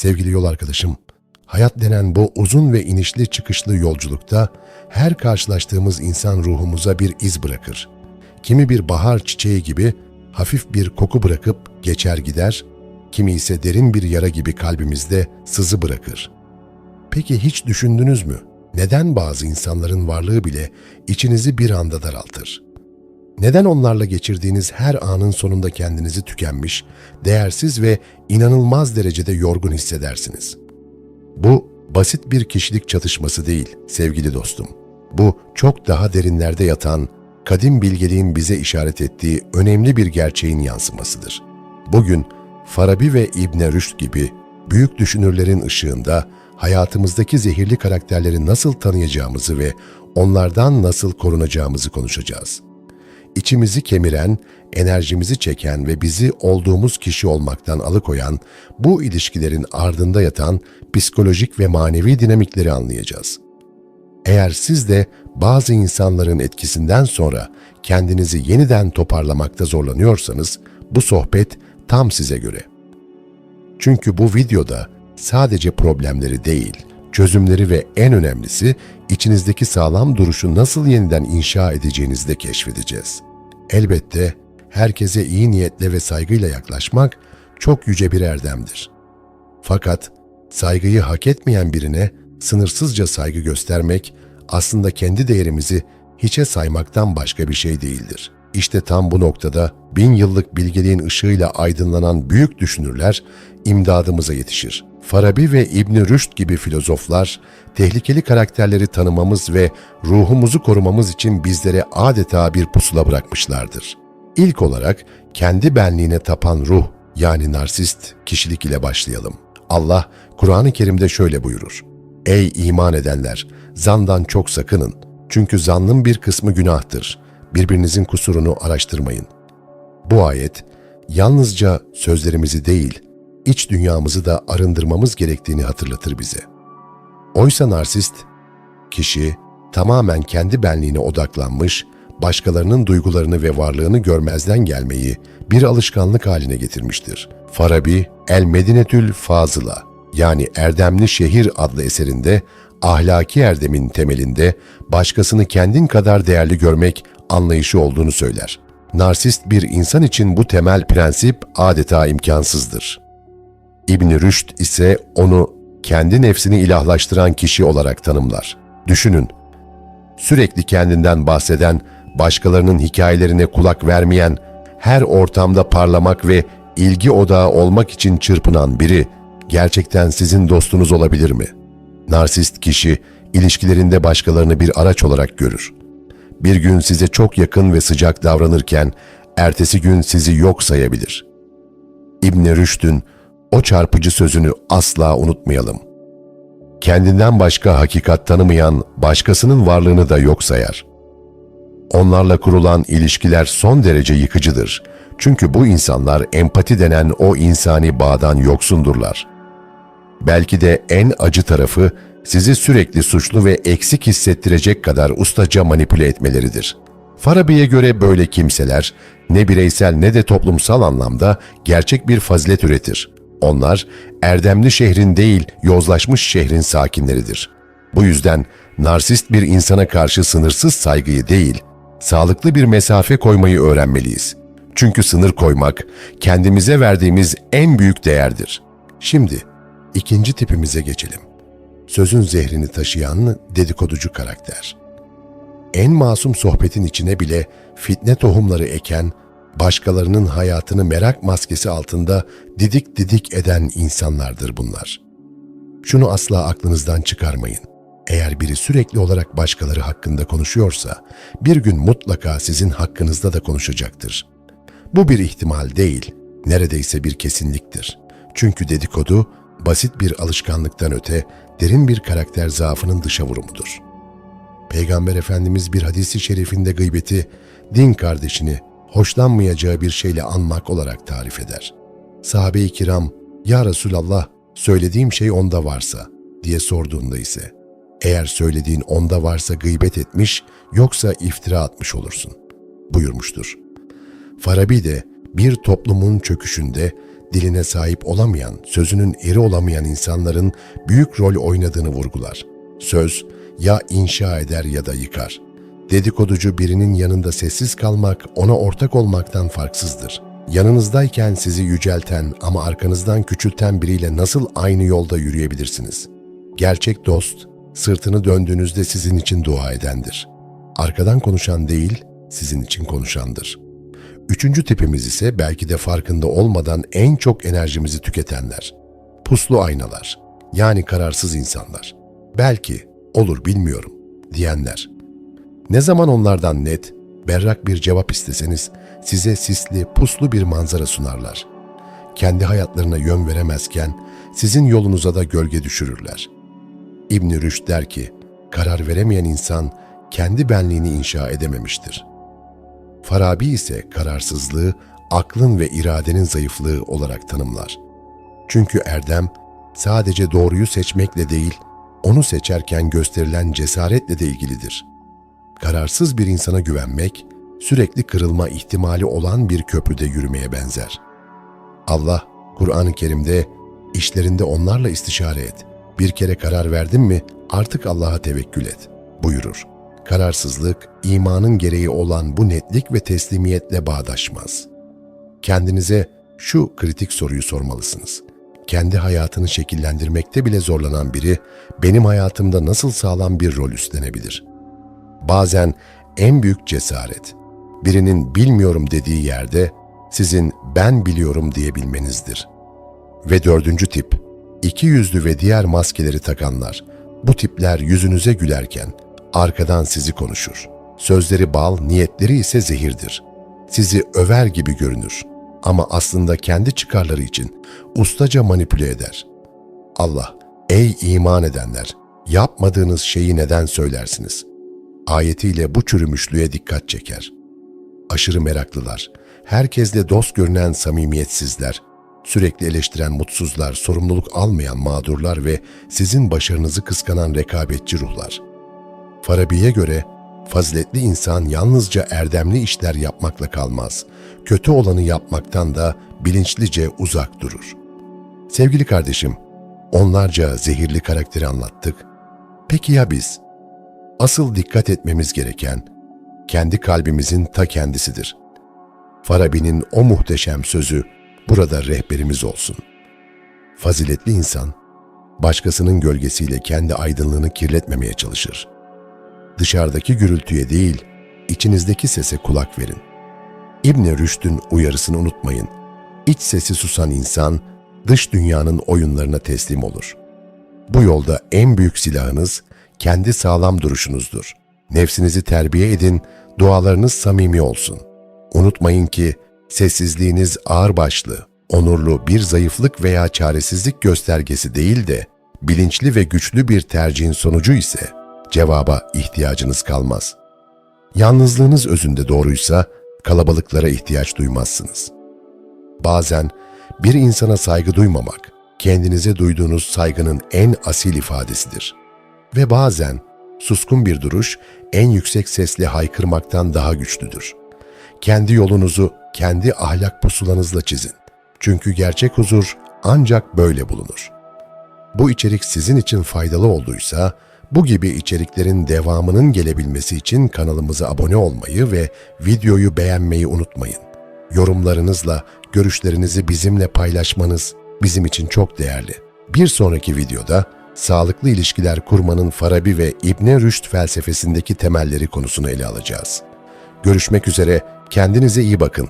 Sevgili yol arkadaşım, hayat denen bu uzun ve inişli çıkışlı yolculukta her karşılaştığımız insan ruhumuza bir iz bırakır. Kimi bir bahar çiçeği gibi hafif bir koku bırakıp geçer gider, kimi ise derin bir yara gibi kalbimizde sızı bırakır. Peki hiç düşündünüz mü? Neden bazı insanların varlığı bile içinizi bir anda daraltır? Neden onlarla geçirdiğiniz her anın sonunda kendinizi tükenmiş, değersiz ve inanılmaz derecede yorgun hissedersiniz? Bu basit bir kişilik çatışması değil sevgili dostum. Bu çok daha derinlerde yatan, kadim bilgeliğin bize işaret ettiği önemli bir gerçeğin yansımasıdır. Bugün Farabi ve İbn Rüşd gibi büyük düşünürlerin ışığında hayatımızdaki zehirli karakterleri nasıl tanıyacağımızı ve onlardan nasıl korunacağımızı konuşacağız. İçimizi kemiren, enerjimizi çeken ve bizi olduğumuz kişi olmaktan alıkoyan bu ilişkilerin ardında yatan psikolojik ve manevi dinamikleri anlayacağız. Eğer siz de bazı insanların etkisinden sonra kendinizi yeniden toparlamakta zorlanıyorsanız bu sohbet tam size göre. Çünkü bu videoda sadece problemleri değil, çözümleri ve en önemlisi içinizdeki sağlam duruşu nasıl yeniden inşa edeceğinizi de keşfedeceğiz. Elbette herkese iyi niyetle ve saygıyla yaklaşmak çok yüce bir erdemdir. Fakat saygıyı hak etmeyen birine sınırsızca saygı göstermek aslında kendi değerimizi hiçe saymaktan başka bir şey değildir. İşte tam bu noktada bin yıllık bilgeliğin ışığıyla aydınlanan büyük düşünürler imdadımıza yetişir. Farabi ve İbn Rüşd gibi filozoflar tehlikeli karakterleri tanımamız ve ruhumuzu korumamız için bizlere adeta bir pusula bırakmışlardır. İlk olarak kendi benliğine tapan ruh yani narsist kişilik ile başlayalım. Allah Kur'an-ı Kerim'de şöyle buyurur. Ey iman edenler! Zandan çok sakının. Çünkü zannın bir kısmı günahtır. Birbirinizin kusurunu araştırmayın. Bu ayet yalnızca sözlerimizi değil, iç dünyamızı da arındırmamız gerektiğini hatırlatır bize. Oysa narsist, kişi tamamen kendi benliğine odaklanmış, başkalarının duygularını ve varlığını görmezden gelmeyi bir alışkanlık haline getirmiştir. Farabi, El Medinetül Fazıla yani Erdemli Şehir adlı eserinde ahlaki erdemin temelinde başkasını kendin kadar değerli görmek anlayışı olduğunu söyler. Narsist bir insan için bu temel prensip adeta imkansızdır. İbn Rüşd ise onu kendi nefsini ilahlaştıran kişi olarak tanımlar. Düşünün, sürekli kendinden bahseden, başkalarının hikayelerine kulak vermeyen, her ortamda parlamak ve ilgi odağı olmak için çırpınan biri gerçekten sizin dostunuz olabilir mi? Narsist kişi ilişkilerinde başkalarını bir araç olarak görür. Bir gün size çok yakın ve sıcak davranırken ertesi gün sizi yok sayabilir. İbn Rüşd'ün o çarpıcı sözünü asla unutmayalım. Kendinden başka hakikat tanımayan başkasının varlığını da yok sayar. Onlarla kurulan ilişkiler son derece yıkıcıdır. Çünkü bu insanlar empati denen o insani bağdan yoksundurlar. Belki de en acı tarafı sizi sürekli suçlu ve eksik hissettirecek kadar ustaca manipüle etmeleridir. Farabi'ye göre böyle kimseler ne bireysel ne de toplumsal anlamda gerçek bir fazilet üretir. Onlar erdemli şehrin değil yozlaşmış şehrin sakinleridir. Bu yüzden narsist bir insana karşı sınırsız saygıyı değil, sağlıklı bir mesafe koymayı öğrenmeliyiz. Çünkü sınır koymak kendimize verdiğimiz en büyük değerdir. Şimdi ikinci tipimize geçelim. Sözün zehrini taşıyan dedikoducu karakter. En masum sohbetin içine bile fitne tohumları eken, başkalarının hayatını merak maskesi altında didik didik eden insanlardır bunlar. Şunu asla aklınızdan çıkarmayın. Eğer biri sürekli olarak başkaları hakkında konuşuyorsa, bir gün mutlaka sizin hakkınızda da konuşacaktır. Bu bir ihtimal değil, neredeyse bir kesinliktir. Çünkü dedikodu, basit bir alışkanlıktan öte derin bir karakter zaafının dışa vurumudur. Peygamber Efendimiz bir hadisi şerifinde gıybeti, din kardeşini hoşlanmayacağı bir şeyle anmak olarak tarif eder. Sahabe-i kiram, ''Ya Resulallah, söylediğim şey onda varsa'' diye sorduğunda ise, ''Eğer söylediğin onda varsa gıybet etmiş, yoksa iftira atmış olursun.'' buyurmuştur. Farabi de bir toplumun çöküşünde diline sahip olamayan, sözünün eri olamayan insanların büyük rol oynadığını vurgular. Söz ya inşa eder ya da yıkar. Dedikoducu birinin yanında sessiz kalmak ona ortak olmaktan farksızdır. Yanınızdayken sizi yücelten ama arkanızdan küçülten biriyle nasıl aynı yolda yürüyebilirsiniz? Gerçek dost, sırtını döndüğünüzde sizin için dua edendir. Arkadan konuşan değil, sizin için konuşandır. Üçüncü tipimiz ise belki de farkında olmadan en çok enerjimizi tüketenler. Puslu aynalar, yani kararsız insanlar. Belki, olur bilmiyorum, diyenler. Ne zaman onlardan net, berrak bir cevap isteseniz size sisli, puslu bir manzara sunarlar. Kendi hayatlarına yön veremezken sizin yolunuza da gölge düşürürler. İbn Rüşd der ki, karar veremeyen insan kendi benliğini inşa edememiştir. Farabi ise kararsızlığı aklın ve iradenin zayıflığı olarak tanımlar. Çünkü erdem sadece doğruyu seçmekle değil, onu seçerken gösterilen cesaretle de ilgilidir. Kararsız bir insana güvenmek, sürekli kırılma ihtimali olan bir köprüde yürümeye benzer. Allah, Kur'an-ı Kerim'de işlerinde onlarla istişare et. Bir kere karar verdin mi artık Allah'a tevekkül et buyurur. Kararsızlık, imanın gereği olan bu netlik ve teslimiyetle bağdaşmaz. Kendinize şu kritik soruyu sormalısınız. Kendi hayatını şekillendirmekte bile zorlanan biri, benim hayatımda nasıl sağlam bir rol üstlenebilir? Bazen en büyük cesaret, birinin bilmiyorum dediği yerde sizin ben biliyorum diyebilmenizdir. Ve dördüncü tip, iki yüzlü ve diğer maskeleri takanlar. Bu tipler yüzünüze gülerken arkadan sizi konuşur. Sözleri bal, niyetleri ise zehirdir. Sizi över gibi görünür ama aslında kendi çıkarları için ustaca manipüle eder. Allah, ey iman edenler, yapmadığınız şeyi neden söylersiniz? Ayetiyle bu çürümüşlüğe dikkat çeker. Aşırı meraklılar, herkesle dost görünen samimiyetsizler, sürekli eleştiren mutsuzlar, sorumluluk almayan mağdurlar ve sizin başarınızı kıskanan rekabetçi ruhlar. Farabi'ye göre faziletli insan yalnızca erdemli işler yapmakla kalmaz, kötü olanı yapmaktan da bilinçlice uzak durur. Sevgili kardeşim, onlarca zehirli karakteri anlattık. Peki ya biz? Asıl dikkat etmemiz gereken kendi kalbimizin ta kendisidir. Farabi'nin o muhteşem sözü burada rehberimiz olsun. Faziletli insan, başkasının gölgesiyle kendi aydınlığını kirletmemeye çalışır. Dışarıdaki gürültüye değil, içinizdeki sese kulak verin. İbn Rüşd'ün uyarısını unutmayın. İç sesi susan insan, dış dünyanın oyunlarına teslim olur. Bu yolda en büyük silahınız kendi sağlam duruşunuzdur. Nefsinizi terbiye edin, dualarınız samimi olsun. Unutmayın ki sessizliğiniz ağırbaşlı, onurlu bir zayıflık veya çaresizlik göstergesi değil de bilinçli ve güçlü bir tercihin sonucu ise cevaba ihtiyacınız kalmaz. Yalnızlığınız özünde doğruysa kalabalıklara ihtiyaç duymazsınız. Bazen bir insana saygı duymamak, kendinize duyduğunuz saygının en asil ifadesidir. Ve bazen suskun bir duruş en yüksek sesle haykırmaktan daha güçlüdür. Kendi yolunuzu kendi ahlak pusulanızla çizin. Çünkü gerçek huzur ancak böyle bulunur. Bu içerik sizin için faydalı olduysa, bu gibi içeriklerin devamının gelebilmesi için kanalımıza abone olmayı ve videoyu beğenmeyi unutmayın. Yorumlarınızla görüşlerinizi bizimle paylaşmanız bizim için çok değerli. Bir sonraki videoda sağlıklı ilişkiler kurmanın Farabi ve İbne Rüşd felsefesindeki temelleri konusunu ele alacağız. Görüşmek üzere, kendinize iyi bakın.